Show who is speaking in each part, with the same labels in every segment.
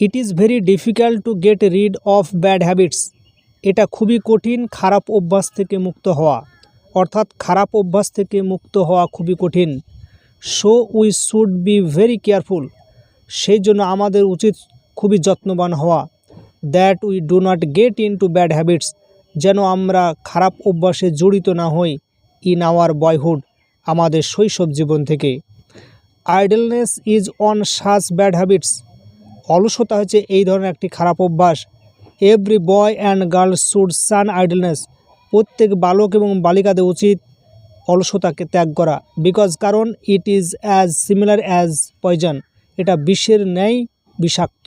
Speaker 1: It is very difficult to get rid of bad habits এটা খুবই কঠিন, খারাপ অভ্যাস থেকে মুক্ত হওয়া। অর্থাৎ খারাপ অভ্যাস থেকে মুক্ত হওয়া খুবই কঠিন। So we should be very careful সেই জন্য আমাদের উচিত খুবই যত্নবান হওয়া। That we do not get into bad habits যেন আমরা খারাপ অভ্যাসে জড়িত না হই ইন আওয়ার বয়হুড আমাদের শৈশব জীবন থেকে। Idleness is on such bad habits অলসতা হচ্ছে এই ধরনের একটি খারাপ অভ্যাস। Every boy and girl should shun idleness প্রত্যেক বালক এবং বালিকাদের উচিত অলসতাকে ত্যাগ করা। বিকজ কারণ it is as similar as poison এটা বিশ্বের ন্যায় বিষাক্ত।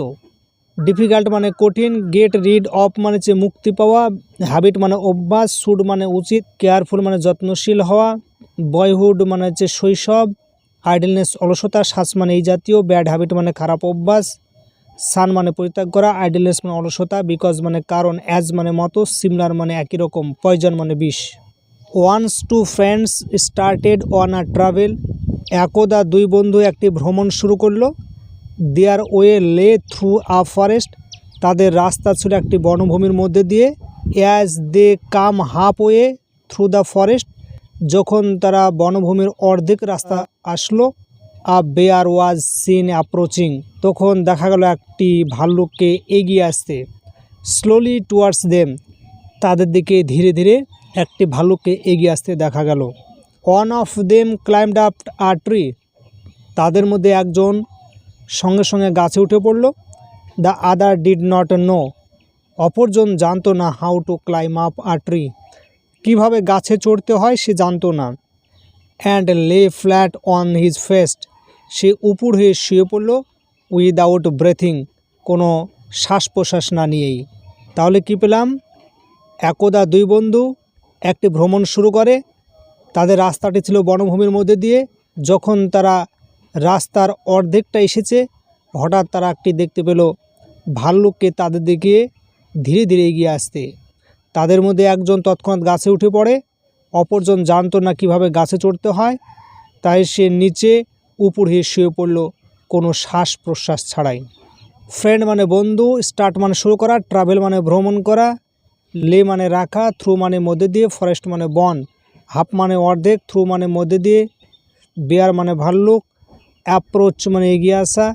Speaker 1: ডিফিকাল্ট মানে কঠিন। গেট রিড অফ মানে হচ্ছে মুক্তি পাওয়া। হ্যাবিট মানে অভ্যাস। শুড মানে উচিত। কেয়ারফুল মানে যত্নশীল হওয়া। বয়হুড মানে হচ্ছে শৈশব। আইডলনেস অলসতা শ্বাস মানে এই জাতীয়। ব্যাড হ্যাবিট মানে খারাপ অভ্যাস। সান মানে পরিত্যাগ করা, আইডলনেস মানে অলসতা, বিকজ মানে কারণ অ্যাজ মানে মতো সিমলার মানে একই রকম পয়জন মানে বিষ। Once two friends started on a travel একদা দুই বন্ধু একটি ভ্রমণ শুরু করল। Their way lay through a forest তাদের রাস্তা ছিল একটি বনভূমির মধ্যে দিয়ে। As they came half way through the forest যখন তারা বনভূমির অর্ধেক রাস্তা আসলো a bear was seen approaching. তখন দেখা গেল একটি ভাল্লুককে এগিয়ে আসতে। স্লোলি টুয়ার্ডস দেম, তাদের দিকে ধীরে ধীরে একটি ভাল্লুককে এগিয়ে আসতে দেখা গেল। One of them climbed up a tree. তাদের মধ্যে একজন সঙ্গে সঙ্গে গাছে উঠে পড়ল। The other did not know. অপরজন জানতো না how to climb up a tree. কীভাবে গাছে চড়তে হয় সে জানতো না। And lay flat on his face সে উপর হয়ে শুয়ে পড়ল উইদাউট ব্রেথিং কোনো শ্বাস প্রশ্বাস না নিয়েই। তাহলে কি পেলাম? একদা দুই বন্ধু একটি ভ্রমণ শুরু করে। তাদের রাস্তাটি ছিল বনভূমির মধ্যে দিয়ে। যখন তারা রাস্তার অর্ধেকটা এসেছে, হঠাৎ তারা একটি দেখতে পেল, ভাল্লুককে তাদের দিকে ধীরে ধীরে এগিয়ে আসতে। তাদের মধ্যে একজন তৎক্ষণাৎ গাছে উঠে পড়ে। অপরজন জানতো না কীভাবে গাছে চড়তে হয়, তাই সে নিচে উপর হয়ে শুয়ে পড়ল, কোনো শ্বাস প্রশ্বাস ছাড়াই। ফ্রেন্ড মানে বন্ধু, স্টার্ট মানে শুরু করা, ট্রাভেল মানে ভ্রমণ করা, লে মানে রাখা, থ্রু মানে মধ্যে দিয়ে, ফরেস্ট মানে বন, হাফ মানে অর্ধেক, থ্রু মানে মধ্যে দিয়ে, বেয়ার মানে ভাল্লুক, অ্যাপ্রোচ মানে এগিয়ে আসা,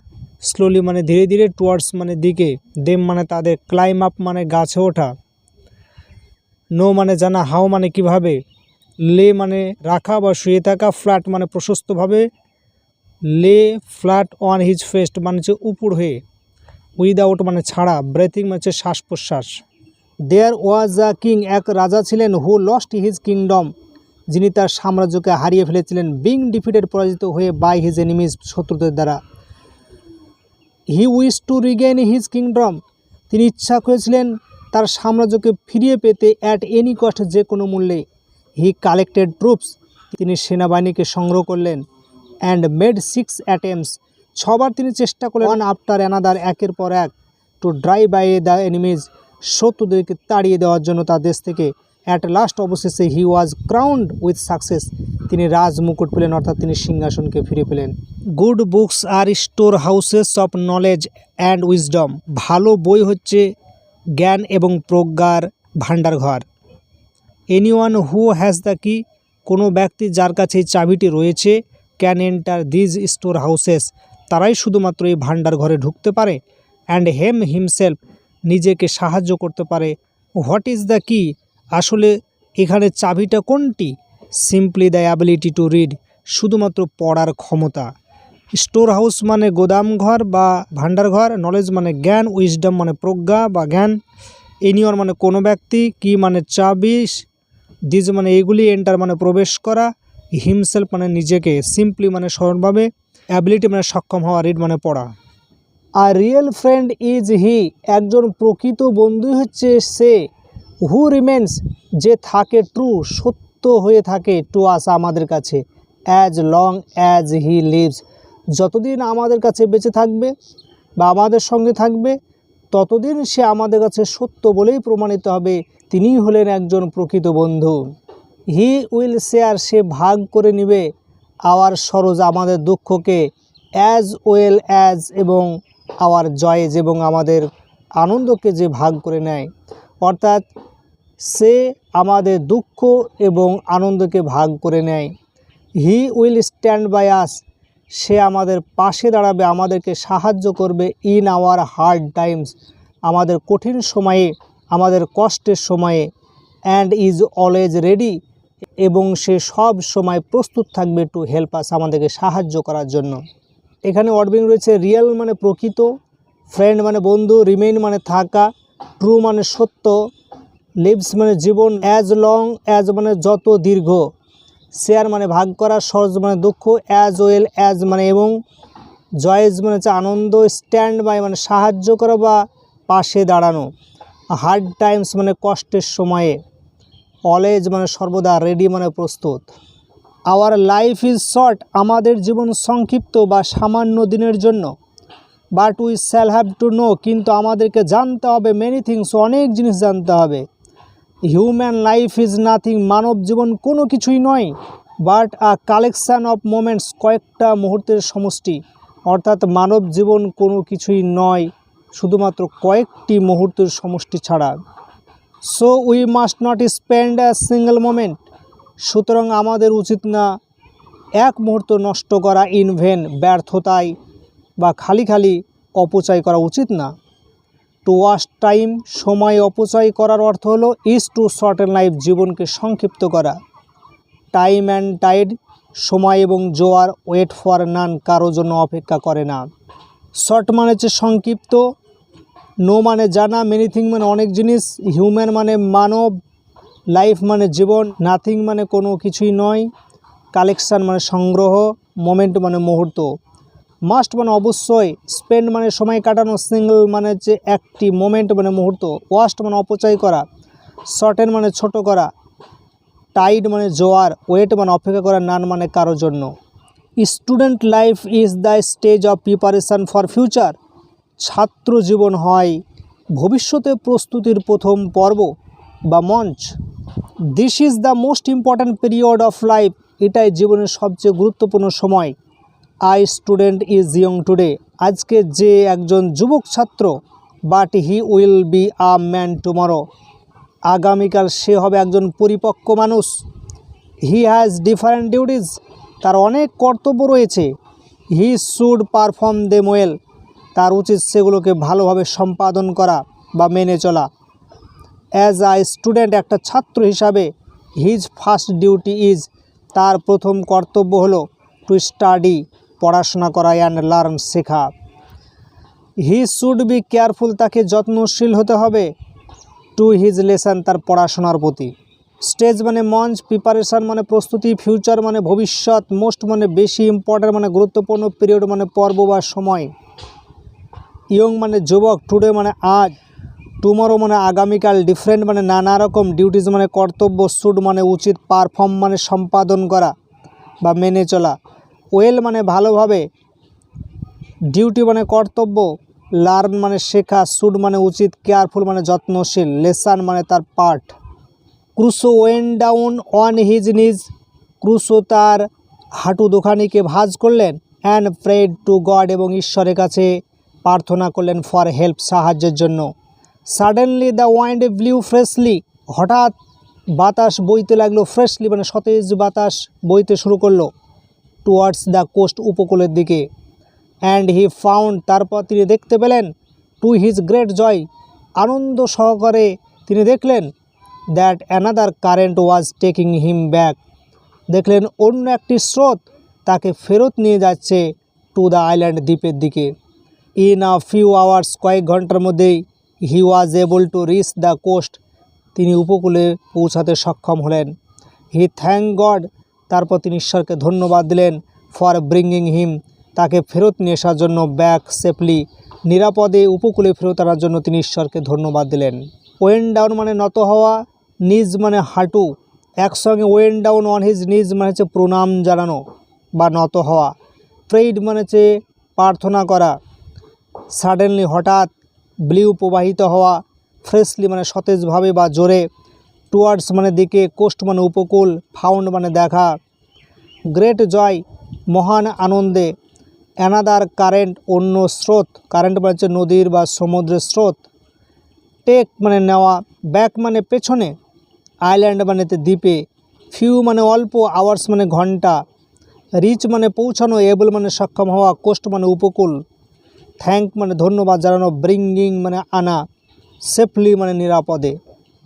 Speaker 1: স্লোলি মানে ধীরে ধীরে, টুয়ার্ডস মানে দিকে, দেম মানে তাদের, ক্লাইম আপ মানে গাছে ওঠা। নো মানে জানা হাও মানে কীভাবে লে মানে রাখা বা শুয়ে থাকা ফ্ল্যাট মানে প্রশস্তভাবে লে ফ্ল্যাট অন হিজ ফেস্ট মানে হচ্ছে উপর হয়ে, উইদাউট মানে ছাড়া, ব্রেথিং মানে হচ্ছে শ্বাস প্রশ্বাস দেয়ার ওয়াজ আ কিং, এক রাজা ছিলেন হু লস্ট হিজ কিংডম, যিনি তার সাম্রাজ্যকে হারিয়ে ফেলেছিলেন, বিং ডিফিটেড পরাজিত হয়ে বাই হিজ এনিমিজ শত্রুদের দ্বারা। He wished to regain his kingdom. তিনি ইচ্ছা করেছিলেন তার সাম্রাজ্যকে ফিরিয়ে পেতে অ্যাট এনি কস্ট যে কোনো মূল্যে। হি কালেক্টেড ট্রুপস তিনি সেনাবাহিনীকে সংগ্রহ করলেন অ্যান্ড মেড সিক্স অ্যাটেম্পস ছবার তিনি চেষ্টা করলেন ওয়ান আফটার অ্যানাদার একের পর এক to drive by the enemies শত্রুদেরকে তাড়িয়ে দেওয়ার জন্য তার দেশ থেকে। অ্যাট লাস্ট অবশেষে he was crowned with success তিনি রাজ মুকুট পেলেন, অর্থাৎ তিনি সিংহাসনকে ফিরে পেলেন। Good books are storehouses of knowledge and wisdom ভালো বই হচ্ছে জ্ঞান এবং প্রজ্ঞার ভাণ্ডারঘর। Anyone who has the key কোনো ব্যক্তি যার কাছে এই চাবিটি রয়েছে can enter these store houses তারাই শুধুমাত্র এই ভাণ্ডার ঘরে ঢুকতে পারে অ্যান্ড হেম হিমসেলফ নিজেকে সাহায্য করতে পারে। হোয়াট ইজ দ্য কি আসলে এখানে চাবিটা কোনটি? Simply the ability to read শুধুমাত্র পড়ার ক্ষমতা। স্টোর হাউস মানে গোদামঘর বা ভাণ্ডারঘর নলেজ মানে জ্ঞান উইজডম মানে প্রজ্ঞা বা জ্ঞান। এনিওর মানে কোনো ব্যক্তি কি মানে চাবি দিজ মানে এগুলি এন্টার মানে প্রবেশ করা হিমসেলফ মানে নিজেকে সিম্পলি মানে সরলভাবে অ্যাবিলিটি মানে সক্ষম হওয়া রিড মানে পড়া। আর রিয়েল ফ্রেন্ড ইজ হি একজন প্রকৃত বন্ধু হচ্ছে সে হু রিমেন্স যে থাকে ট্রু সত্য হয়ে থাকে টু আস আমাদের কাছে as long as he lives যতদিন আমাদের কাছে বেঁচে থাকবে বা আমাদের সঙ্গে থাকবে ততদিন সে আমাদের কাছে সত্য বলেই প্রমাণিত হবে। তিনিই হলেন একজন প্রকৃত বন্ধু। হি উইল শেয়ার সে ভাগ করে নেবে। আওয়ার সরোজ আমাদের দুঃখকে অ্যাজ ওয়েল অ্যাজ এবং আওয়ার জয়েজ এবং আমাদের আনন্দকে যে ভাগ করে নেয়। অর্থাৎ সে আমাদের দুঃখ এবং আনন্দকে ভাগ করে নেয়। He will stand by us. সে আমাদের পাশে দাঁড়াবে, আমাদেরকে সাহায্য করবে ইন আওয়ার হার্ড টাইমস আমাদের কঠিন সময়ে, আমাদের কষ্টের সময়ে অ্যান্ড ইজ অলওয়েজ রেডি এবং সে সব সময় প্রস্তুত থাকবে টু হেল্প আস আমাদেরকে সাহায্য করার জন্য। এখানে অডবিং রয়েছে রিয়েল মানে প্রকৃত ফ্রেন্ড মানে বন্ধু রিমেইন মানে থাকা ট্রু মানে সত্য লিভস মানে জীবন অ্যাজ লং অ্যাজ মানে যত দীর্ঘ। শেয়ার মানে ভাগ করা, সহজ মানে দুঃখ অ্যাজ ওয়েল অ্যাজ মানে এবং জয়েজ মানে হচ্ছে আনন্দ স্ট্যান্ড বাই মানে সাহায্য করা বা পাশে দাঁড়ানো। হার্ড টাইমস মানে কষ্টের সময়ে। অলওয়েজ মানে সর্বদা রেডি মানে প্রস্তুত। আওয়ার লাইফ ইজ শর্ট আমাদের জীবন সংক্ষিপ্ত বা সামান্য দিনের জন্য। But we shall have to know কিন্তু আমাদেরকে জানতে হবে মেনি থিংস অনেক জিনিস জানতে হবে। হিউম্যান লাইফ ইজ নাথিং, মানব জীবন কোনো কিছুই নয়, but a collection of moments, কয়েকটা মুহূর্তের সমষ্টি। অর্থাৎ মানব জীবন কোনো কিছুই নয়, শুধুমাত্র কয়েকটি মুহূর্তের সমষ্টি ছাড়া। So we must not spend a single moment সুতরাং আমাদের উচিত না এক মুহূর্ত নষ্ট করা ইনভেন ব্যর্থতায় বা খালি খালি অপচয় করা উচিত না। টু ওয়াস্ট টাইম সময় অপচয় করার অর্থ হলো ইজ টু শর্টেন লাইফ জীবনকে সংক্ষিপ্ত করা। টাইম অ্যান্ড টাইড সময় এবং জোয়ার ওয়েট ফর নান কারও জন্য অপেক্ষা করে না। শর্ট মানে হচ্ছে সংক্ষিপ্ত। নো মানে জানা মেনিথিং মানে অনেক জিনিস। হিউম্যান মানে মানব। লাইফ মানে জীবন। নাথিং মানে কোনো কিছুই নয়। কালেকশান মানে সংগ্রহ। মোমেন্ট মানে মুহূর্ত। মাস্ট মানে অবশ্যই স্পেন্ড মানে সময় কাটানো সিঙ্গল মানে হচ্ছে একটি মোমেন্ট মানে মুহূর্ত, ওয়াস্ট মানে অপচয় করা, শর্টেন মানে ছোট করা, টাইড মানে জোয়ার, ওয়েট মানে অপেক্ষা করা, নান মানে কারোর জন্য। Student life is the stage of preparation for future. ছাত্র জীবন হয় ভবিষ্যতে প্রস্তুতির প্রথম পর্ব বা মঞ্চ। This is the most important period of life এটাই জীবনের সবচেয়ে গুরুত্বপূর্ণ সময়। A student is young today. আজকে যে একজন যুবক ছাত্র, but he will be a man tomorrow. আগামীকাল সে হবে একজন পরিপক্ক মানুষ। হি হ্যাজ ডিফারেন্ট ডিউটিস, তার অনেক কর্তব্য রয়েছে। He should perform them well তার উচিত সেগুলোকে ভালোভাবে সম্পাদন করা বা মেনে চলা। অ্যাজ আ স্টুডেন্ট, একটা ছাত্র হিসাবে হিজ ফার্স্ট ডিউটি ইজ, তার প্রথম কর্তব্য হলো টু স্টাডি। পড়াশোনা করা অ্যান্ড লার্ন শেখা। হি শুড বি কেয়ারফুল তাকে যত্নশীল হতে হবে টু হিজ লেসন তার পড়াশোনার প্রতি। স্টেজ মানে মঞ্চ প্রিপারেশান মানে প্রস্তুতি ফিউচার মানে ভবিষ্যৎ মোস্ট মানে বেশি ইম্পর্ট্যান্ট মানে গুরুত্বপূর্ণ পিরিয়ড মানে পর্ব বা সময়। ইয়ং মানে যুবক টুডে মানে আজ। টুমরো মানে আগামীকাল ডিফারেন্ট মানে নানা রকম ডিউটিস মানে কর্তব্য শুড মানে উচিত পারফর্ম মানে সম্পাদন করা বা মেনে চলা। ওয়েল মানে ভালোভাবে, ডিউটি মানে কর্তব্য, লার্ন মানে শেখা, শুড মানে উচিত, কেয়ারফুল মানে যত্নশীল, লেসান মানে তার part. Crusoe went down on his knees, Crusoe তার হাঁটু দোকানিকে ভাজ করলেন অ্যান্ড প্রেড টু গড এবং ঈশ্বরের কাছে প্রার্থনা করলেন ফর হেল্প সাহায্যের জন্য। Suddenly the wind blew freshly, হঠাৎ বাতাস বইতে লাগল, ফ্রেশলি মানে সতেজ বাতাস বইতে শুরু করল। টুয়ার্ডস দ্য কোস্ট উপকূলের দিকে। অ্যান্ড হি ফাউন্ড তারপর তিনি দেখতে পেলেন টু হিজ গ্রেট জয় আনন্দ সহকারে তিনি দেখলেন that another current was taking him back দেখলেন অন্য একটি স্রোত তাকে ফেরত নিয়ে যাচ্ছে টু দ্য আইল্যান্ড দ্বীপের দিকে। ইন আ ফিউ আওয়ার্স কয়েক ঘণ্টার মধ্যেই he was able to reach the coast তিনি উপকূলে পৌঁছাতে সক্ষম হলেন। হি থ্যাংক গড তারপর তিনি ঈশ্বরকে ধন্যবাদ দিলেন ফর ব্রিঙ্গিং হিম। তাকে ফেরত নিয়ে আসার জন্য ব্যাক সেফলি, নিরাপদে উপকূলে ফেরত আনার জন্য তিনি ঈশ্বরকে ধন্যবাদ দিলেন। ওয়েন ডাউন মানে নত হওয়া, নিজ মানে হাঁটু। একসঙ্গে ওয়েন ডাউন অন হিজ নিজ মানে হচ্ছে প্রণাম জানানো বা নত হওয়া। প্রেইড মানে হচ্ছে প্রার্থনা করা। সাডেনলি হঠাৎ ব্লিউ প্রবাহিত হওয়া। ফ্রেশলি মানে সতেজভাবে বা জোরে। টুয়ার্ডস মানে দিকে কোস্ট মানে উপকূল। ফাউন্ড মানে দেখা। গ্রেট জয়, মহান আনন্দে। অ্যানাদার কারেন্ট অন্য স্রোত। কারেন্ট মানে হচ্ছে নদীর বা সমুদ্রের স্রোত। টেক মানে নেওয়া ব্যাক মানে পেছনে। আইল্যান্ড মানে দ্বীপে। ফিউ মানে অল্প আওয়ার্স মানে ঘণ্টা। রিচ মানে পৌঁছানো এবল মানে সক্ষম হওয়া কোস্ট মানে উপকূল। থ্যাংক মানে ধন্যবাদ জানানো ব্রিঙ্গিং মানে আনা। সেফলি মানে নিরাপদে।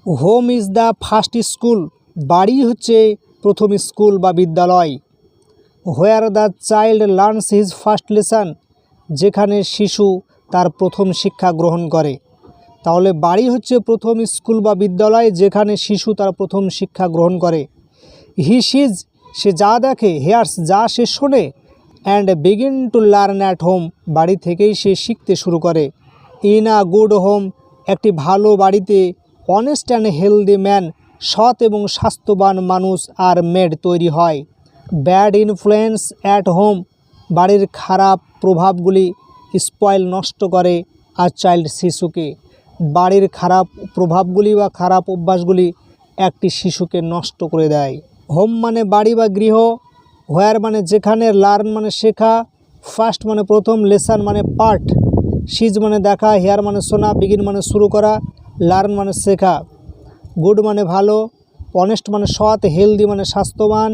Speaker 1: Home is the first school বাড়ি হচ্ছে প্রথম স্কুল বা বিদ্যালয়। Where the child learns his first lesson যেখানে শিশু তার প্রথম শিক্ষা গ্রহণ করে। তাহলে বাড়ি হচ্ছে প্রথম স্কুল বা বিদ্যালয় যেখানে শিশু তার প্রথম শিক্ষা গ্রহণ করে। হি সিজ সে যা দেখে হেয়ার্স যা সে শোনে and begin to learn at home বাড়ি থেকেই সে শিখতে শুরু করে। ইন আ গুড হোম একটি ভালো বাড়িতে অনেস্ট অ্যান্ড হেলদি ম্যান সৎ এবং স্বাস্থ্যবান মানুষ আর মেড তৈরি হয়। Bad influence at home. বাড়ির খারাপ প্রভাবগুলি স্পয়েল নষ্ট করে আর চাইল্ড শিশুকে। বাড়ির খারাপ প্রভাবগুলি বা খারাপ অভ্যাসগুলি একটি শিশুকে নষ্ট করে দেয়। হোম মানে বাড়ি বা গৃহ, হোয়ার মানে যেখানে, লার্ন মানে শেখা, ফার্স্ট মানে প্রথম, লেসন মানে পার্ট, সিজ মানে দেখা, হেয়ার মানে শোনা, বিগিন মানে শুরু করা, লার্ন মানে শেখা। গুড মানে ভালো, অনেস্ট মানে সৎ, হেলদি মানে স্বাস্থ্যবান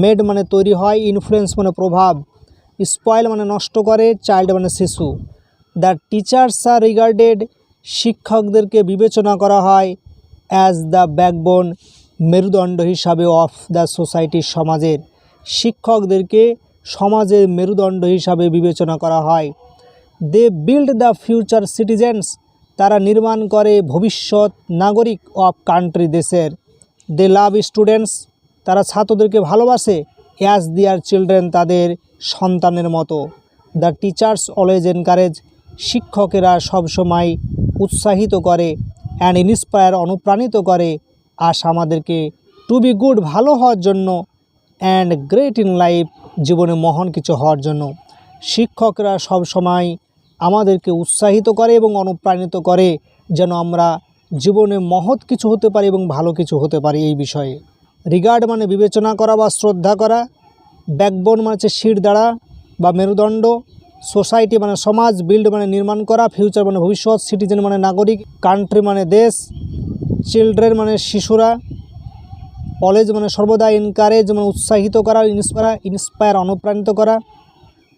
Speaker 1: মেড মানে তৈরি হয় ইনফ্লুয়েন্স মানে প্রভাব স্পয়েল মানে নষ্ট করে চাইল্ড মানে শিশু। দ্য টিচার্স আর রিগার্ডেড শিক্ষকদেরকে বিবেচনা করা হয় অ্যাজ দ্য ব্যাকবোন মেরুদণ্ড হিসাবে অফ দ্য সোসাইটি সমাজের। শিক্ষকদেরকে সমাজের মেরুদণ্ড হিসাবে বিবেচনা করা হয়। They build the future citizens তারা নির্মাণ করে ভবিষ্যৎ নাগরিক অফ কান্ট্রি দেশের। দে লাভ স্টুডেন্টস তারা ছাত্রদেরকে ভালোবাসে অ্যাজ দিয়ার চিলড্রেন তাদের সন্তানের মতো। দ্য টিচার্স অলওয়েজ এনকারেজ শিক্ষকেরা সবসময় উৎসাহিত করে অ্যান্ড ইন্সপায়ার অনুপ্রাণিত করে। আস আমাদেরকে টু বি গুড ভালো হওয়ার জন্য অ্যান্ড গ্রেট ইন লাইফ জীবনে মহান কিছু হওয়ার জন্য। শিক্ষকরা সব সময় আমাদেরকে উৎসাহিত করে এবং অনুপ্রাণিত করে যেন আমরা জীবনে মহৎ কিছু হতে পারি এবং ভালো কিছু হতে পারি এই বিষয়ে। রিগার্ড মানে বিবেচনা করা বা শ্রদ্ধা করা, ব্যাকবোন মানে হচ্ছে শির দ্বারা বা মেরুদণ্ড, সোসাইটি মানে সমাজ, বিল্ড মানে নির্মাণ করা, ফিউচার মানে ভবিষ্যৎ, সিটিজেন মানে নাগরিক, কান্ট্রি মানে দেশ, চিলড্রেন মানে শিশুরা, কলেজ মানে সর্বদা এনকারেজ মানে উৎসাহিত করা ইন্সপায়ার ইন্সপায়ার, অনুপ্রাণিত করা,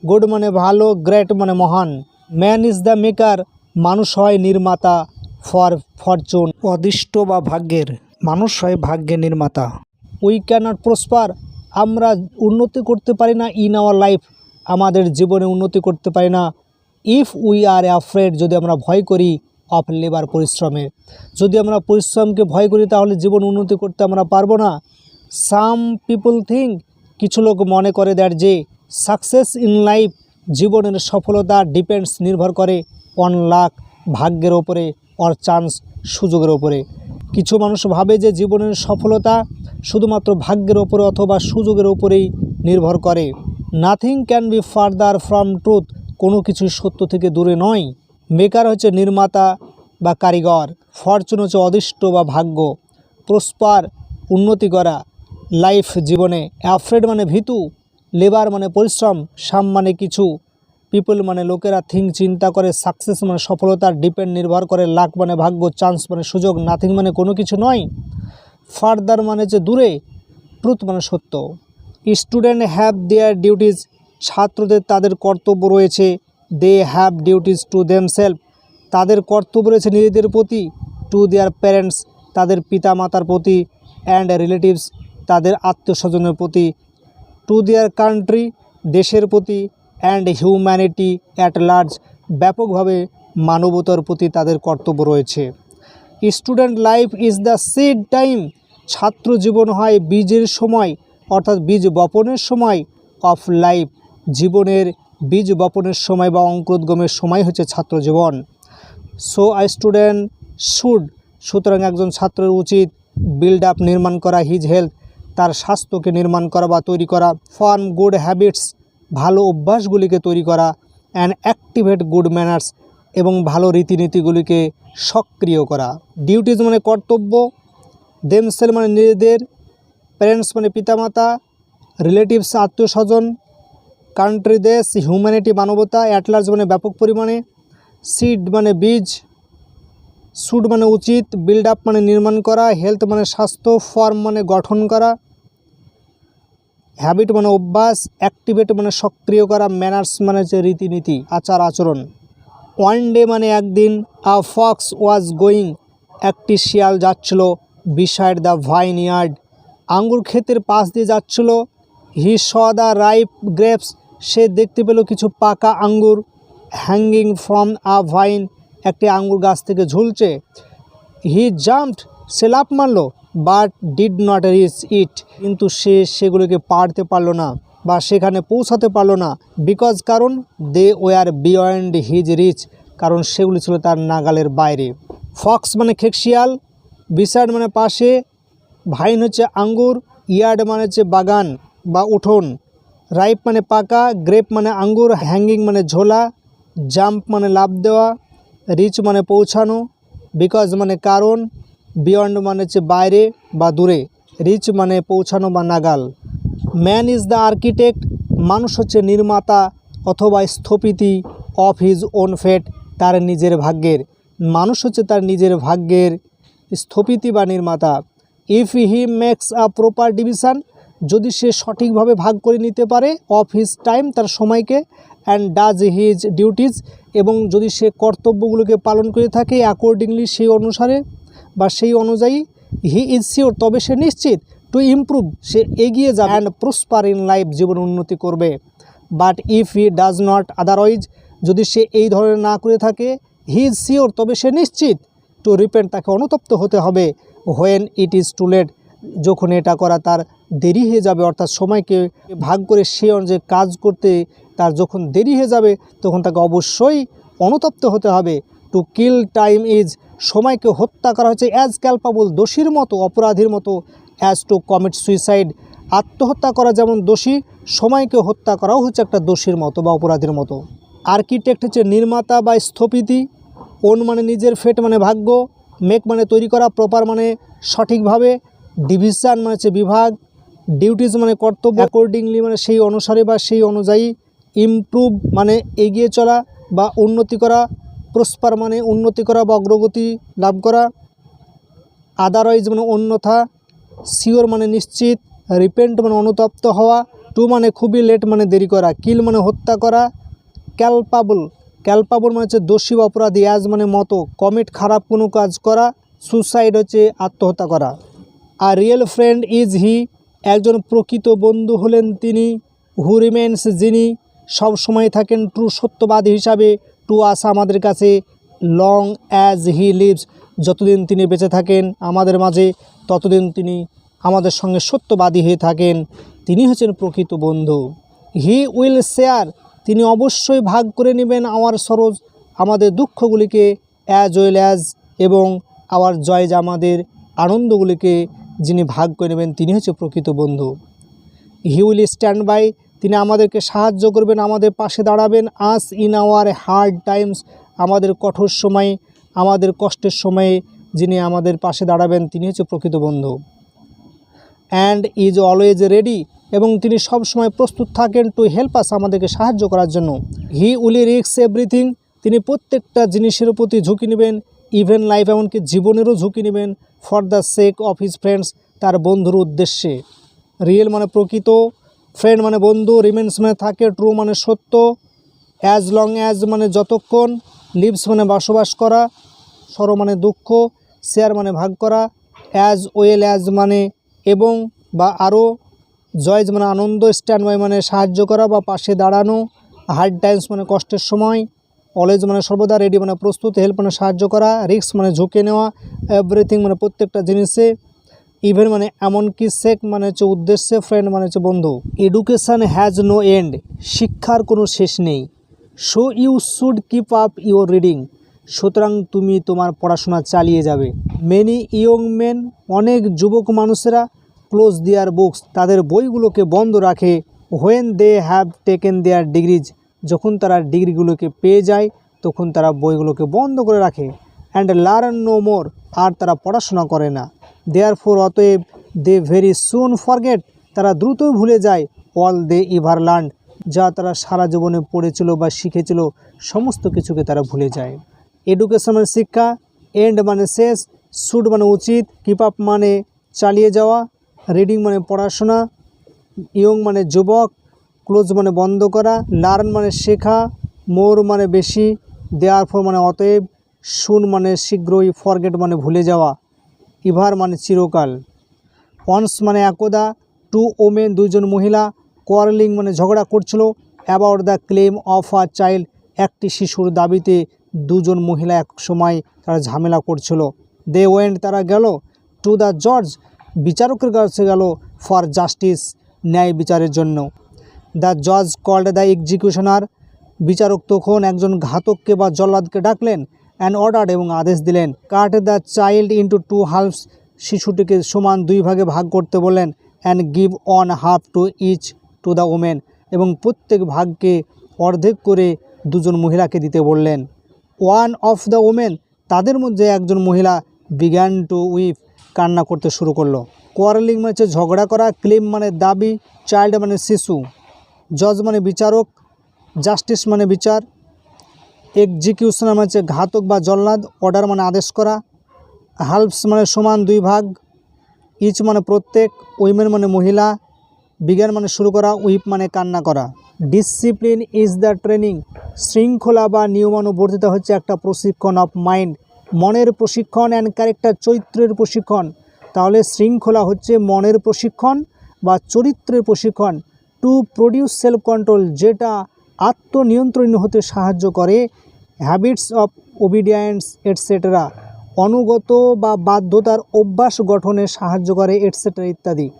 Speaker 1: গুড মানে ভালো, গ্রেট মানে মহান। ম্যান ইজ দ্য মেকার, মানুষ হয় নির্মাতা ফর ফরচুন। অদিষ্ট বা ভাগ্যের, মানুষ হয় ভাগ্যের নির্মাতা। উই ক্যানট প্রসপার আমরা উন্নতি করতে পারি না ইন আওয়ার লাইফ আমাদের জীবনে উন্নতি করতে পারি না। ইফ উই আর অ্যাফ্রেড যদি আমরা ভয় করি অফ লেবার পরিশ্রমে। যদি আমরা পরিশ্রমকে ভয় করি, তাহলে জীবন উন্নতি করতে আমরা পারব না। সাম পিপল থিঙ্ক কিছু লোক মনে করে দেয় যে সাকসেস ইন লাইফ জীবনের সফলতা ডিপেন্ডস নির্ভর করে অন লাক ভাগ্যের ওপরে অর চান্স সুযোগের ওপরে। কিছু মানুষ ভাবে যে জীবনের সফলতা শুধুমাত্র ভাগ্যের ওপরে অথবা সুযোগের ওপরেই নির্ভর করে। Nothing can be farther from truth কোনো কিছু সত্য থেকে দূরে নয়। মেকার হচ্ছে নির্মাতা বা কারিগর ফরচুন হচ্ছে অদিষ্ট বা ভাগ্য। প্রস্পার উন্নতি করা। লাইফ জীবনে। অ্যাফ্রেড মানে ভীতু লেবার মানে পরিশ্রম, সাম মানে কিছু। পিপল মানে লোকেরা থিঙ্ক চিন্তা করে সাকসেস মানে সফলতার ডিপেন্ড নির্ভর করে লাক মানে ভাগ্য চান্স মানে সুযোগ নাথিং মানে কোনো কিছু নয়। ফার্দার মানে যে দূরে ট্রুথ মানে সত্য। স্টুডেন্ট হ্যাভ দেয়ার ডিউটিজ ছাত্রদের তাদের কর্তব্য রয়েছে। They have duties to themselves তাদের কর্তব্য রয়েছে নিজেদের প্রতি টু দেয়ার প্যারেন্টস তাদের পিতামাতার প্রতি অ্যান্ড রিলেটিভস তাদের আত্মীয় স্বজনের প্রতি। টু দেয়ার কান্ট্রি দেশের প্রতি অ্যান্ড হিউম্যানিটি অ্যাট লার্জ ব্যাপকভাবে মানবতার প্রতি তাদের কর্তব্য রয়েছে। Student life is the seed time ছাত্র জীবন হয় বীজের সময়, অর্থাৎ বীজ বপনের সময় অফ লাইফ জীবনের বীজ বপনের সময় বা অঙ্কুরোদ্গমের সময় হচ্ছে ছাত্র জীবন। সো আই স্টুডেন্ট শুড সুতরাং একজন ছাত্রের উচিত বিল্ড আপ নির্মাণ করা হিজ হেলথ তার স্বাস্থ্যকে নির্মাণ করা বা তৈরি করা। ফর্ম গুড হ্যাবিটস ভালো অভ্যাসগুলিকে তৈরি করা অ্যান্ড অ্যাক্টিভেট গুড ম্যানার্স এবং ভালো রীতিনীতিগুলিকে সক্রিয় করা। ডিউটিজ মানে কর্তব্য দেমসেল মানে নিজেদের প্যারেন্টস মানে পিতামাতা রিলেটিভস আত্মীয় স্বজন কান্ট্রি দেশ হিউম্যানিটি মানবতা অ্যাটলার্জ মানে ব্যাপক পরিমাণে সিড মানে বীজ শুড মানে উচিত বিল্ড আপ মানে নির্মাণ করা হেলথ মানে স্বাস্থ্য ফর্ম মানে গঠন করা। হ্যাবিট মানে অভ্যাস অ্যাক্টিভেট মানে সক্রিয় করা ম্যানার্স মানে হচ্ছে রীতিনীতি, আচার আচরণ। ওয়ান ডে মানে একদিন আ ফক্স ওয়াজ গোয়িং একটি শিয়াল যাচ্ছিল বিসাইড দ্য ভাইন ইয়ার্ড আঙ্গুর ক্ষেতের পাশ দিয়ে যাচ্ছিল he saw the ripe grapes সে দেখতে পেল কিছু পাকা আঙ্গুর হ্যাঙ্গিং ফ্রম আ ভাইন একটি আঙ্গুর গাছ থেকে ঝুলছে। হি জাম্পড সে লাফ মারল but did not reach it. কিন্তু সে সেগুলোকে পারতে পারল না বা সেখানে পৌঁছাতে পারল না। বিকজ কারণ, they were beyond his reach, কারণ সেগুলি ছিল তার নাগালের বাইরে। ফক্স মানে খেকশিয়াল বিসাইড মানে পাশে, ভাইন হচ্ছে আঙ্গুর, ইয়ার্ড মানে হচ্ছে বাগান বা উঠোন। রাইপ মানে পাকা, গ্রেপ মানে আঙ্গুর, হ্যাঙ্গিং মানে ঝোলা, জাম্প মানে লাভ দেওয়া, রিচ মানে পৌঁছানো, বিকজ মানে কারণ বিয়ন্ড মানে হচ্ছে বাইরে বা দূরে রিচ মানে পৌঁছানো বা নাগাল। ম্যান ইজ দ্য আর্কিটেক্ট মানুষ হচ্ছে নির্মাতা অথবা স্থপিতি অফ হিজ ওন ফেট তার নিজের ভাগ্যের। মানুষ হচ্ছে তার নিজের ভাগ্যের স্থপিতি বা নির্মাতা। If he makes a proper division যদি সে সঠিকভাবে ভাগ করে নিতে পারে অফ হিজ টাইম তার সময়কে অ্যান্ড ডাজ হিজ ডিউটিজ এবং যদি সে কর্তব্যগুলোকে পালন করে থাকে অ্যাকর্ডিংলি সেই অনুসারে বা সেই অনুযায়ী হি ইজ শিওর, তবে সে নিশ্চিত টু ইমপ্রুভ সে এগিয়ে যাবে অ্যান্ড প্রসপার ইন লাইফ জীবন উন্নতি করবে। But if he does not otherwise যদি সে এই ধরনের না করে থাকে হি ইজ শিওর তবে সে নিশ্চিত টু রিপেন্ট তাকে অনুতপ্ত হতে হবে। When it is too late যখন এটা করা তার দেরি হয়ে যাবে, অর্থাৎ সময়কে ভাগ করে সে অনুযায়ী কাজ করতে তার যখন দেরি হয়ে যাবে, তখন তাকে অবশ্যই অনুতপ্ত হতে হবে। টু কিল টাইম ইজ সময়কে হত্যা করা হচ্ছে অ্যাজ ক্যালপাবল দোষীর মতো, অপরাধীর মতো অ্যাজ টু কমিট সুইসাইড আত্মহত্যা করা যেমন দোষী, সময়কে হত্যা করাও হচ্ছে একটা দোষীর মতো বা অপরাধীর মতো। আর্কিটেক্ট হচ্ছে নির্মাতা বা স্থপতি ওন মানে নিজের ফেট মানে ভাগ্য মেক মানে তৈরি করা প্রপার মানে সঠিকভাবে ডিভিশন মানে হচ্ছে বিভাগ ডিউটিস মানে কর্তব্য অ্যাকর্ডিংলি মানে সেই অনুসারে বা সেই অনুযায়ী ইমপ্রুভ মানে এগিয়ে চলা বা উন্নতি করা প্রস্পার মানে উন্নতি করা বা অগ্রগতি লাভ করা। আদারওয়াইজ মানে অন্যথা শিওর মানে নিশ্চিত রিপেন্ট মানে অনুতপ্ত হওয়া টু মানে খুবই লেট মানে দেরি করা কিল মানে হত্যা করা ক্যালপাবল ক্যালপাবল মানে হচ্ছে দোষী বা অপরাধী অ্যাজ মানে মতো কমিট খারাপ কোনো কাজ করা সুসাইড হচ্ছে আত্মহত্যা করা। A real friend is he একজন প্রকৃত বন্ধু হলেন তিনি হু রিমেন্স যিনি সব সময় থাকেন ট্রু সত্যবাদী হিসাবে টু আসা আমাদের কাছে লং অ্যাজ হি লিভস যতদিন তিনি বেঁচে থাকেন আমাদের মাঝে, ততদিন তিনি আমাদের সঙ্গে সত্যবাদী হয়ে থাকেন। তিনি হচ্ছেন প্রকৃত বন্ধু। হি উইল শেয়ার তিনি অবশ্যই ভাগ করে নেবেন আমার সরোজ, আমাদের দুঃখগুলিকে অ্যাজ ওয়েল অ্যাজ এবং আওয়ার জয় আমাদের আনন্দগুলিকে যিনি ভাগ করে নেবেন, তিনি হচ্ছে প্রকৃত বন্ধু। হি উইল স্ট্যান্ড বাই তিনি আমাদেরকে সাহায্য করবেন, আমাদের পাশে দাঁড়াবেন। Us in our hard times আমাদের কঠোর সময়ে, আমাদের কষ্টের সময়ে যিনি আমাদের পাশে দাঁড়াবেন, তিনি হচ্ছে প্রকৃত বন্ধু। অ্যান্ড ইজ অলওয়েজ রেডি এবং তিনি সব সময় প্রস্তুত থাকেন টু হেল্প আস আমাদেরকে সাহায্য করার জন্য। হি উইলি রিক্স এভরিথিং তিনি প্রত্যেকটা জিনিসের প্রতি ঝুঁকি নেবেন ইভেন লাইফ এমনকি জীবনেরও ঝুঁকি নেবেন for the sake of his friends তার বন্ধুর উদ্দেশ্যে। রিয়েল মানে প্রকৃত ফ্রেন্ড মানে বন্ধু রিমেন্স মানে থাকে ট্রু মানে সত্য অ্যাজ লং অ্যাজ মানে যতক্ষণ লিভস মানে বসবাস করা সর মানে দুঃখ শেয়ার মানে ভাগ করা অ্যাজ ওয়েল অ্যাজ মানে এবং বা আরও জয়েজ মানে আনন্দ স্ট্যান্ড বাই মানে সাহায্য করা বা পাশে দাঁড়ানো হার্ড টাইমস মানে কষ্টের সময় অলওয়েজ মানে সর্বদা রেডি মানে প্রস্তুত হেল্প মানে সাহায্য করা রিস্ক মানে ঝুঁকে নেওয়া এভরিথিং মানে প্রত্যেকটা জিনিসে ইভেন মানে এমনকি সেক মানে হচ্ছে উদ্দেশ্যে ফ্রেন্ড মানে হচ্ছে বন্ধু। এডুকেশান হ্যাজ নো এন্ড শিক্ষার কোনো শেষ নেই। So you should keep up your reading সুতরাং তুমি তোমার পড়াশোনা চালিয়ে যাবে। মেনি ইয়ং মেন অনেক যুবক মানুষেরা ক্লোজ দেয়ার বুকস তাদের বইগুলোকে বন্ধ রাখে। When they have taken their degrees যখন তারা ডিগ্রিগুলোকে পেয়ে যায়, তখন তারা বইগুলোকে বন্ধ করে রাখে। অ্যান্ড লার্ন নো মোর আর তারা পড়াশোনা করে না। দেয়ার ফোর অতএব দে ভেরি সুন ফরগেট তারা দ্রুতই ভুলে যায় অল দে ইভার লার্ন যা তারা সারা জীবনে পড়েছিল বা শিখেছিল, সমস্ত কিছুকে তারা ভুলে যায়। এডুকেশন মানে শিক্ষা এন্ড মানে শেষ শুড মানে উচিত কিপ আপ মানে চালিয়ে যাওয়া রিডিং মানে পড়াশোনা ইয়ং মানে যুবক ক্লোজ মানে বন্ধ করা লার্ন মানে শেখা মোর মানে বেশি দেয়ার ফর মানে অতএব শুন মানে শীঘ্রই ফরগেট মানে ভুলে যাওয়া। ইভার মানে চিরকাল। অনস মানে একদা, টু ওমেন দুইজন মহিলা, কোয়ারলিং মানে ঝগড়া করছিল, about the claim of a child, একটি শিশুর দাবিতে দুজন মহিলা এক সময় তারা ঝামেলা করছিল। দে ওয়েন্ট তারা গেল টু দ্য জজ, বিচারকের কাছে গেল ফর জাস্টিস, ন্যায় বিচারের জন্য। দ্য জজ কল্ড দ্য এক্সিকিউশনার, বিচারক তখন একজন ঘাতককে বা জল্লাদকে ডাকলেন অ্যান্ড অর্ডার এবং আদেশ দিলেন। Cut the child into two halves শিশুটিকে সমান দুই ভাগে ভাগ করতে বললেন and give one half to each to the women এবং প্রত্যেক ভাগকে অর্ধেক করে দুজন মহিলাকে দিতে বললেন। ওয়ান অফ দ্য ওমেন, তাদের মধ্যে একজন মহিলা বিজ্ঞান টু উইফ কান্না করতে শুরু করল। কোয়ারেলিং মানে হচ্ছে ঝগড়া করা, ক্লেম মানে দাবি, চাইল্ড মানে শিশু, জজ মানে বিচারক, জাস্টিস মানে বিচার এক্সিকিউশন মানে হচ্ছে ঘাতক বা জল্লাদ অর্ডার মানে আদেশ করা হাল্পস মানে সমান দুই ভাগ ইচ মানে প্রত্যেক উইমেন মানে মহিলা বিজ্ঞান মানে শুরু করা উইপ মানে কান্না করা। ডিসিপ্লিন ইজ দ্য ট্রেনিং শৃঙ্খলা বা নিয়মানুবর্তিতা হচ্ছে একটা প্রশিক্ষণ অফ মাইন্ড মনের প্রশিক্ষণ অ্যান্ড ক্যারেক্টার চরিত্রের প্রশিক্ষণ। তাহলে শৃঙ্খলা হচ্ছে মনের প্রশিক্ষণ বা চরিত্রের প্রশিক্ষণ। টু প্রডিউস সেলফ কন্ট্রোল যেটা আত্মনিয়ন্ত্রণ হতে সাহায্য করে হ্যাবিটস অফ ওবিডিয়েন্স এটসেট্রা অনুগত বা বাধ্যতার অভ্যাস গঠনে সাহায্য করে এটসেট্রা ইত্যাদি।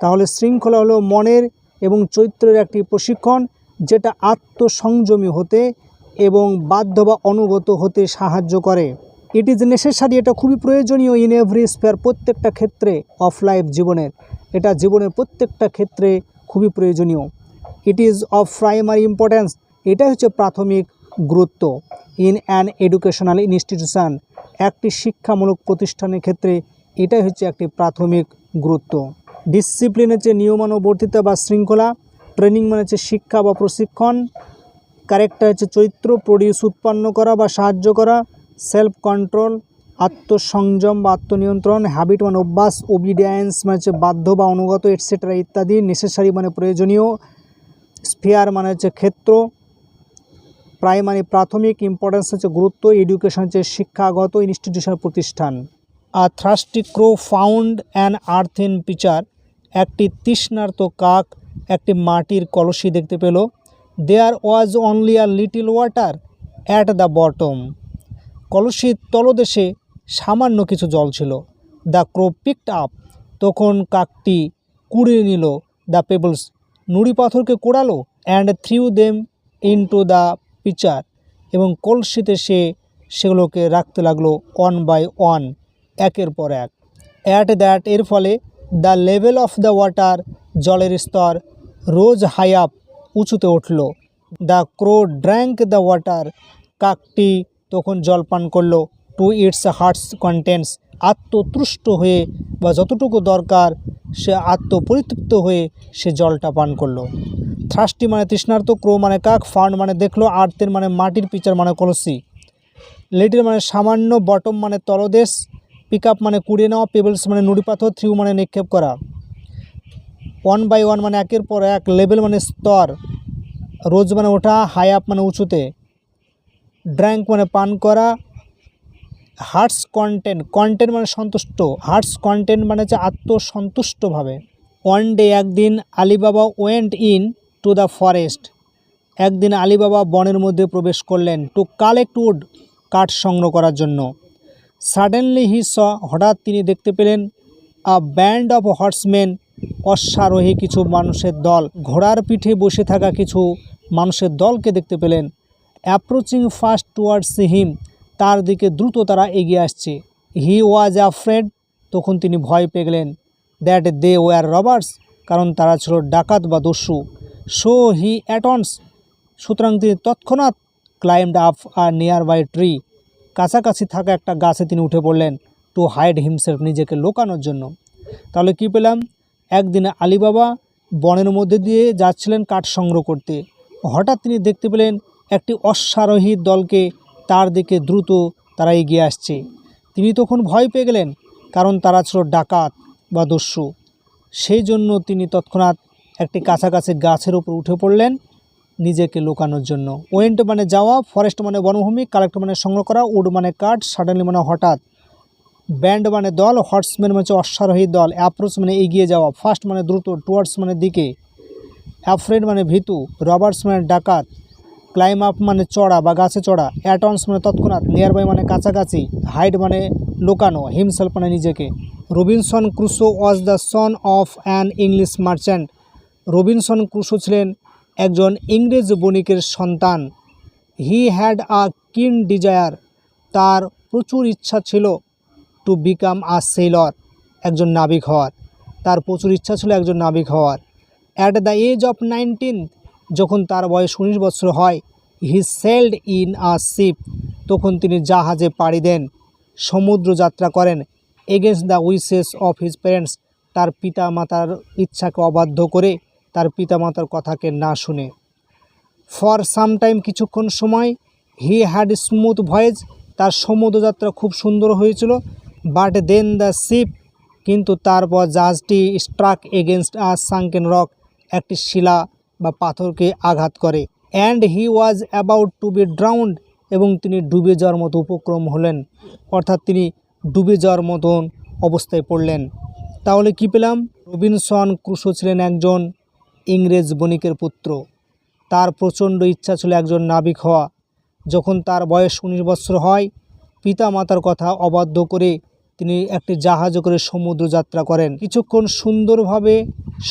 Speaker 1: তাহলে শৃঙ্খলা হলো মনের এবং চরিত্রের একটি প্রশিক্ষণ, যেটা আত্মসংযমী হতে এবং বাধ্য বা অনুগত হতে সাহায্য করে। ইট ইজ নেসেসারি এটা খুবই প্রয়োজনীয় ইন এভরি স্পেয়ার প্রত্যেকটা ক্ষেত্রে অফ লাইফ জীবনের। এটা জীবনের প্রত্যেকটা ক্ষেত্রে খুবই প্রয়োজনীয়। It is of primary importance এটাই হচ্ছে প্রাথমিক গুরুত্ব। ইন অ্যান এডুকেশনাল ইনস্টিটিউশন একটি শিক্ষামূলক প্রতিষ্ঠানের ক্ষেত্রে এটাই হচ্ছে একটি প্রাথমিক গুরুত্ব। ডিসিপ্লিন হচ্ছে নিয়মানুবর্তিতা বা শৃঙ্খলা। ট্রেনিং মানে হচ্ছে শিক্ষা বা প্রশিক্ষণ। ক্যারেক্টার হচ্ছে চরিত্র প্রডিউস উৎপন্ন করা বা সাহায্য করা। সেলফ কন্ট্রোল আত্মসংযম বা আত্মনিয়ন্ত্রণ হ্যাবিট মানে অভ্যাস ওবিডিয়েন্স মানে হচ্ছে বাধ্য বা অনুগত এটসেট্রা ইত্যাদি। নেসেসারি মানে প্রয়োজনীয়। স্ফিয়ার মানে হচ্ছে ক্ষেত্র প্রাইমারি প্রাথমিক ইম্পর্টেন্স হচ্ছে গুরুত্ব এডুকেশন হচ্ছে শিক্ষাগত ইনস্টিটিউশন প্রতিষ্ঠান। আর thirsty crow found an earthen pitcher একটি তৃষ্ণার্ত কাক, একটি মাটির কলসি দেখতে পেল। There was only a little water at the bottom কলসির তলদেশে সামান্য কিছু জল ছিল। দ্য ক্রো পিকড আপ তখন কাকটি কুড়িয়ে নিল। দ্য পেবলস নুড়ি পাথরকে কোড়ালো and threw them into the pitcher এবং কলসিতে সে সেগুলোকে রাখতে লাগল ওয়ান বাই ওয়ান একের পর এক। অ্যাট দ্যাট এর ফলে the level of the water জলের স্তর রোজ হাই আপ উঁচুতে উঠল। The crow drank the water কাকটি তখন জল পান করল টু ইটস হার্টস কন্টেন্টস আত্মতুষ্ট হয়ে বা যতটুকু দরকার সে আত্মপরিতৃপ্ত হয়ে সে জলটা পান করল। থ্রাস্টি মানে তৃষ্ণার্ত ক্রো মানে কাক ফান্ড মানে দেখল আর্থের মানে মাটির পিচার মানে কলসি। লিটিল মানে সামান্য, বটম মানে তলদেশ পিক মানে কুড়িয়ে নেওয়া, পেবলস মানে নুড়ি পাথর, থ্রিউ মানে নিক্ষেপ করা। ওয়ান বাই ওয়ান মানে একের পর এক, লেভেল মানে স্তর, রোজ মানে ওঠা, হাই আপ মানে উঁচুতে। ড্র্যাঙ্ক মানে পান করা হার্টস কন্টেন্ট কন্টেন্ট মানে সন্তুষ্ট। হার্টস কন্টেন্ট মানে হচ্ছে আত্মসন্তুষ্টভাবে ওয়ান ডে একদিন Ali Baba went in to the forest একদিন আলিবাবা বনের মধ্যে প্রবেশ করলেন টু কালেক্ট উড কাঠ সংগ্রহ করার জন্য। সাডেনলি হি স হঠাৎ তিনি দেখতে পেলেন আ ব্যান্ড অফ হর্সম্যান অশ্বারোহী কিছু মানুষের দল, ঘোড়ার পিঠে বসে থাকা কিছু মানুষের দলকে দেখতে পেলেন। অ্যাপ্রোচিং ফাস্ট টুয়ার্ডস হিম তার দিকে দ্রুত তারা এগিয়ে আসছে। হি ওয়াজ অ্যাফ্রেড তখন তিনি ভয় পেয়ে গেলেন। দ্যাট দে ওয়ার রবার্স কারণ তারা ছিল ডাকাত বা দস্যু। সো হি অ্যাটন্স সুতরাং তিনি তৎক্ষণাৎ climbed up a nearby tree কাছাকাছি থাকা একটা গাছে তিনি উঠে পড়লেন টু হাইড হিমসেলফ নিজেকে লোকানোর জন্য। তাহলে কি পেলাম? একদিনে আলিবাবা বনের মধ্যে দিয়ে যাচ্ছিলেন কাঠ সংগ্রহ করতে। হঠাৎ তিনি দেখতে পেলেন একটি অশ্বারোহী দলকে তার দিকে দ্রুত তারা এগিয়ে আসছে। তিনি তখন ভয় পেয়ে গেলেন, কারণ তারা ছিল ডাকাত বা দস্যু। সেই জন্য তিনি তৎক্ষণাৎ একটি কাছাকাছি গাছের উপর উঠে পড়লেন নিজেকে লুকানোর জন্য। ওয়েন্ট মানে যাওয়া ফরেস্ট মানে বনভূমি কালেক্ট মানে সংগ্রহ করা উড মানে কাঠ, সাডেনলি মানে হঠাৎ। ব্যান্ড মানে দল, হর্সম্যান মানে অশ্বারোহী দল, অ্যাপ্রোচ মানে এগিয়ে যাওয়া ফার্স্ট মানে দ্রুত, টুয়ার্ডস মানে দিকে। অ্যাফ্রেড মানে ভীতু, রবার্টস মানে ডাকাত। ক্লাইম আপ মানে চড়া বা গাছে চড়া। অ্যাটনস মানে তৎক্ষণাৎ নিয়ার বাই মানে কাছাকাছি হাইড মানে লোকানো হিমসেলফ মানে নিজেকে। Robinson Crusoe was the son of an English merchant. Robinson Crusoe ছিলেন একজন ইংরেজ বণিকের সন্তান। হি হ্যাড আ কিন ডিজায়ার তার প্রচুর ইচ্ছা ছিল টু বিকাম আ সেলর একজন নাবিক হওয়ার। তার প্রচুর ইচ্ছা ছিল একজন নাবিক হওয়ার। At the age of nineteen যখন তার বয়স উনিশ বছর হয় he sailed in a ship তখন তিনি জাহাজে পাড়ি দেন, সমুদ্র যাত্রা করেন against the wishes of his parents তার পিতা মাতার ইচ্ছাকে অবাধ্য করে তার পিতামাতার কথাকে না শুনে। ফর সাম টাইম কিছুক্ষণ সময় হি হ্যাড স্মুথ ভয়েজ তার সমুদ্রযাত্রা খুব সুন্দর হয়েছিল বাট দেন দ্য শিপ কিন্তু তারপর জাহাজটি struck against a sunken rock একটি শিলা বা পাথরকে আঘাত করে। And he was about to be drowned এবং তিনি ডুবে যাওয়ার মতো উপক্রম হলেন। অর্থাৎ তিনি ডুবে যাওয়ার মতন অবস্থায় পড়লেন। তাহলে কি পেলাম? রবিনসন ক্রুশো ছিলেন একজন ইংরেজ বণিকের পুত্র। তার প্রচণ্ড ইচ্ছা ছিল একজন নাবিক হওয়া। যখন তার বয়স উনিশ বছর হয় পিতা মাতার কথা অবাধ্য করে তিনি একটি জাহাজে করে সমুদ্র যাত্রা করেন। কিছুক্ষণ সুন্দরভাবে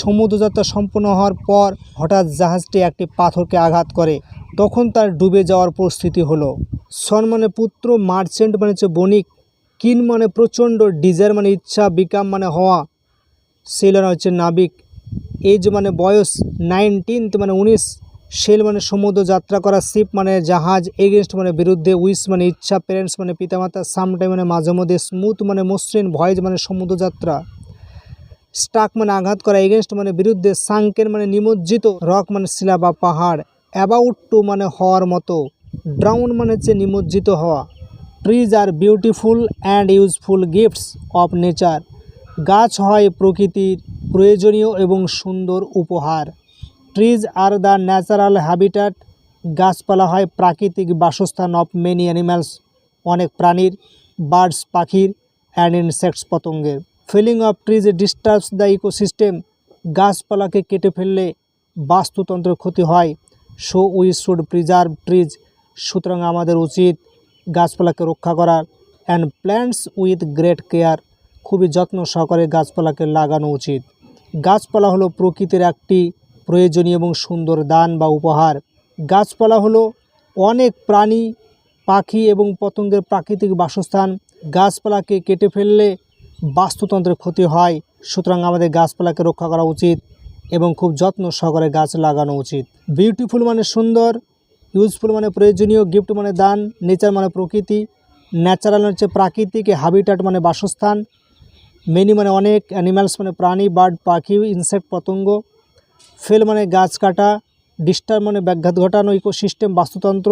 Speaker 1: সমুদ্রযাত্রা সম্পন্ন হওয়ার পর হঠাৎ জাহাজটি একটি পাথরকে আঘাত করে। তখন তার ডুবে যাওয়ার পরিস্থিতি হলো। সন মানে পুত্র মার্চেন্ট মানে হচ্ছে বণিক, কিন মানে প্রচণ্ড, ডিজায়ার মানে ইচ্ছা, বিকাম মানে হওয়া সেলর হচ্ছে নাবিক, এজ মানে বয়স নাইনটিনথ মানে উনিশ সেল মানে সমুদ্র যাত্রা করা, শিপ মানে জাহাজ এগেনস্ট মানে বিরুদ্ধে উইস মানে ইচ্ছা, প্যারেন্টস মানে পিতামাতা, সামটাইম মানে মাঝে মধ্যে, স্মুথ মানে মসৃণ ভয়েজ মানে সমুদ্র যাত্রা। স্টাক মানে আঘাত করা এগেনস্ট মানে বিরুদ্ধে সাংকের মানে নিমজ্জিত, রক মানে শিলা বা পাহাড়। অ্যাবাউট টু মানে হওয়ার মতো। ড্রাউন মানে হচ্ছে নিমজ্জিত হওয়া। Trees are beautiful and useful gifts of nature. গাছ হয় প্রকৃতির প্রয়োজনীয় এবং সুন্দর উপহার। Trees are the natural habitat গাছপালা হয় প্রাকৃতিক বাসস্থান অফ মেনি অ্যানিম্যালস অনেক প্রাণীর বার্ডস পাখির অ্যান্ড ইনসেক্টস পতঙ্গের। Felling of trees disturbs the ecosystem গাছপালাকে কেটে ফেললে বাস্তুতন্ত্রের ক্ষতি হয়। So we should preserve trees সুতরাং আমাদের উচিত গাছপালাকে রক্ষা করার and plants with great care খুবই যত্ন সহকারে গাছপালাকে লাগানো উচিত। গাছপালা হলো প্রকৃতির একটি প্রয়োজনীয় এবং সুন্দর দান বা উপহার। গাছপালা হলো অনেক প্রাণী, পাখি এবং পতঙ্গের প্রাকৃতিক বাসস্থান। গাছপালাকে কেটে ফেললে বাস্তুতন্ত্রের ক্ষতি হয়, সুতরাং আমাদের গাছপালাকে রক্ষা করা উচিত এবং খুব যত্ন সহকারে গাছ লাগানো উচিত। বিউটিফুল মানে সুন্দর ইউজফুল মানে প্রয়োজনীয় গিফট মানে দান নেচার মানে প্রকৃতি ন্যাচারাল হচ্ছে প্রাকৃতিক হ্যাবিটাট মানে বাসস্থান মেনি মানে অনেক অ্যানিম্যালস মানে প্রাণী বার্ড পাখি ইনসেক্ট পতঙ্গ। ফেল মানে গাছ কাটা, ডিস্টার্ব মানে ব্যাঘাত ঘটানো ইকোসিস্টেম বাস্তুতন্ত্র,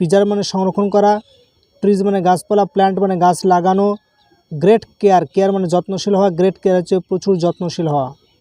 Speaker 1: পিজার মানে সংরক্ষণ করা, ট্রিজ মানে গাছপালা, প্ল্যান্ট মানে গাছ লাগানো, গ্রেট কেয়ার কেয়ার মানে যত্নশীল হওয়া, গ্রেট কেয়ার হচ্ছে প্রচুর যত্নশীল হওয়া।